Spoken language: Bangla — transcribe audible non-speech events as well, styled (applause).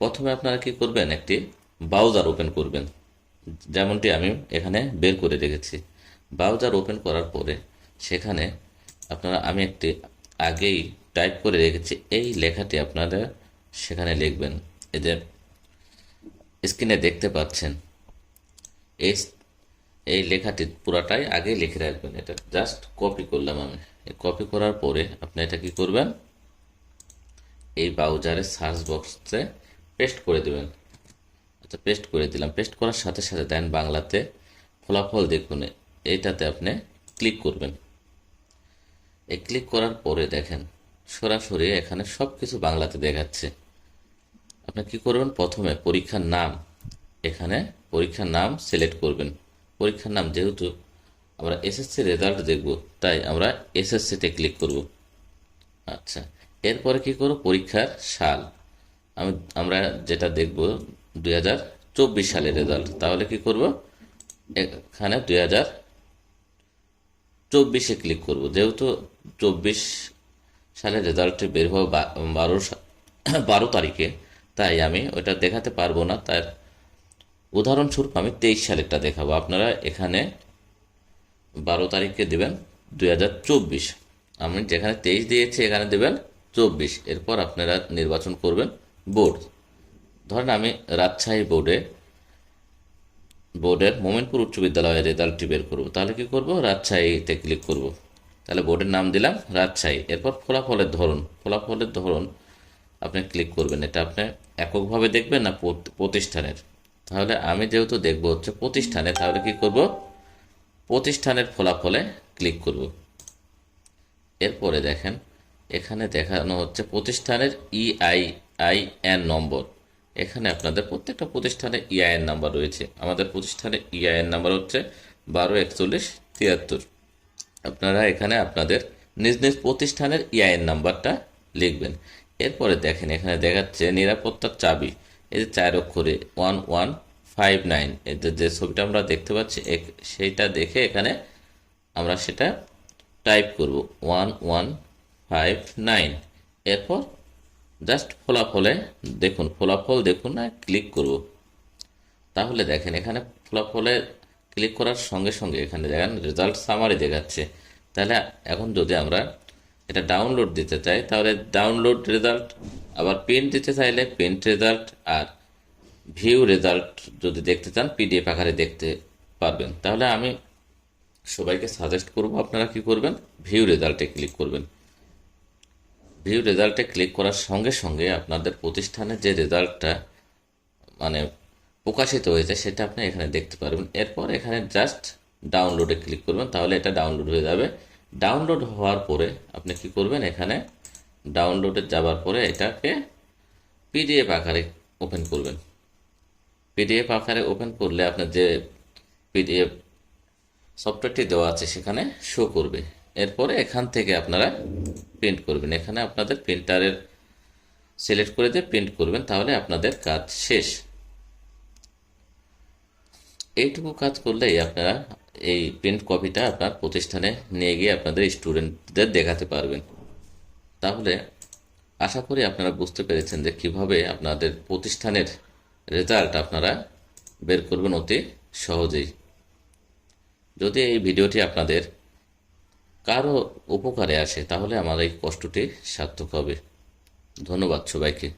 প্রথমে আপনারা কি করবেন? একটি ব্রাউজার ওপেন করবেন। যেমনটি আমি এখানে বের করে রেখেছি। ব্রাউজার ওপেন করার পরে সেখানে আপনারা আমি একটি আগেই টাইপ করে রেখেছি। এই লেখাটি আপনারা সেখানে লিখবেন। এই যে স্ক্রিনে দেখতে পাচ্ছেন। এই এই লেখাটি পুরাটাই আগে লিখে রাখবেন। এটা জাস্ট কপি করলাম আমি। কপি করার পরে আপনি এটা কি করবেন? এই ব্রাউজারের সার্চ বক্সে পেস্ট করে দেবেন। আচ্ছা পেস্ট করে দিলাম। পেস্ট করার সাথে সাথে দেন বাংলাতে ফলাফল দেখুন। এইটাতে আপনি ক্লিক করবেন। এই ক্লিক করার পরে দেখেন, সরাসরি এখানে সব কিছু বাংলাতে দেখাচ্ছে। আপনি কি করবেন? প্রথমে পরীক্ষার নাম এখানে পরীক্ষার নাম সিলেক্ট করবেন। পরীক্ষার নাম যেহেতু আমরা এসএসসি রেজাল্ট দেখব, তাই আমরা এসএসসিতে ক্লিক করব। আচ্ছা এরপরে কি করব? পরীক্ষার সাল। আমি, আমরা যেটা দেখব, দুই হাজার চব্বিশ সালের রেজাল্ট তাহলে কি করব? এখানে দুই হাজার চব্বিশে ক্লিক করব। যেহেতু চব্বিশ সালের রেজাল্টটি বের হওয়া বারো (coughs) বারো তারিখে, তাই আমি ওটা দেখাতে পারব না। তার উদাহরণস্বরূপ আমি তেইশ সালেরটা দেখাবো। আপনারা এখানে বারো তারিখে দেবেন দুই হাজার চব্বিশ। আমি যেখানে তেইশ দিয়েছি, এখানে দেবেন চব্বিশ। এরপর আপনারা নির্বাচন করবেন। বোর্ড। ধরেন আমি রাজশাহী বোর্ডে, বোর্ডের মোমেনপুর উচ্চ বিদ্যালয়ের রেজাল্টটি বের করব। তাহলে কি করব? রাজশাহীতে ক্লিক করব। তাহলে বোর্ডের নাম দিলাম, রাজশাহী। এরপর ফলাফলের ধরন। ফলাফলের ধরন আপনি ক্লিক করবেন। এটা আপনি এককভাবে দেখবেন না প্রতিষ্ঠানের? তাহলে আমি যেহেতু দেখব হচ্ছে প্রতিষ্ঠানে তাহলে কি করব? প্রতিষ্ঠানের ফলাফলে ক্লিক করব। এরপরে দেখেন, এখানে দেখানো হচ্ছে প্রতিষ্ঠানের E ইআইআইএন নম্বর। এখানে আপনাদের প্রত্যেকটা প্রতিষ্ঠানে ইআইএন নাম্বার রয়েছে। আমাদের প্রতিষ্ঠানে ইআইএন নাম্বার হচ্ছে বারো একচল্লিশ তিয়াত্তর। আপনারা এখানে আপনাদের নিজ নিজ প্রতিষ্ঠানের ইআইএন নাম্বারটা লিখবেন। এরপরে দেখেন, এখানে দেখাচ্ছে নিরাপত্তার চাবি। এই যে চার অক্ষরে ওয়ান ওয়ান ফাইভ নাইন। এদের যে ছবিটা আমরা দেখতে পাচ্ছি সেইটা দেখে এখানে আমরা সেটা টাইপ করব। One one five nine. এরপর জাস্ট ফলাফলে দেখুন, ফলাফল দেখুন না ক্লিক করব। তাহলে দেখেন, এখানে ফলাফলে ক্লিক করার সঙ্গে সঙ্গে এখানে দেখেন রেজাল্ট সামারি দেখাচ্ছে। তাহলে এখন যদি আমরা এটা ডাউনলোড দিতে চাই, তাহলে ডাউনলোড রেজাল্ট আবার প্রিন্ট দিতে চাইলে প্রিন্ট রেজাল্ট আর ভিউ রেজাল্ট যদি দেখতে চান পিডিএফ আকারে দেখতে পারবেন। তাহলে আমি সবাইকে সাজেস্ট করব আপনারা কি করবেন? ভিউ রেজাল্টে ক্লিক করবেন। ভিউ রেজাল্টে ক্লিক করার সঙ্গে সঙ্গে আপনাদের প্রতিষ্ঠানের যে রেজাল্টটা মানে প্রকাশিত হয়েছে সেটা আপনি এখানে দেখতে পারবেন। এরপর এখানে জাস্ট ডাউনলোডে ক্লিক করবেন, তাহলে এটা ডাউনলোড হয়ে যাবে। ডাউনলোড হওয়ার পরে আপনি কি করবেন এখানে? ডাউনলোডে যাওয়ার পরে এটাকে পিডিএফ আকারে ওপেন করবেন। পিডিএফ আকারে ওপেন করলে আপনার যে পিডিএফ সফটওয়্যারটি দেওয়া আছে সেখানে শো করবে। এরপরে এখান থেকে আপনারা প্রিন্ট করবেন। এখানে আপনাদের প্রিন্টারের সিলেক্ট করে দিয়ে প্রিন্ট করবেন, তাহলে আপনাদের কাজ শেষ। এইটুকু কাজ করলেই আপনারা এই প্রিন্ট কপিটা আপনার প্রতিষ্ঠানে নিয়ে গিয়ে আপনাদের স্টুডেন্টদের দেখাতে পারবেন। তাহলে আশা করি আপনারা বুঝতে পেরেছেন যে কীভাবে আপনাদের প্রতিষ্ঠানের রেজাল্ট আপনারা বের করবেন অতি সহজেই। যদি এই ভিডিওটি আপনাদের কারও উপকারে আসে তাহলে আমার এই কষ্টটি সার্থক হবে। ধন্যবাদ সবাইকে।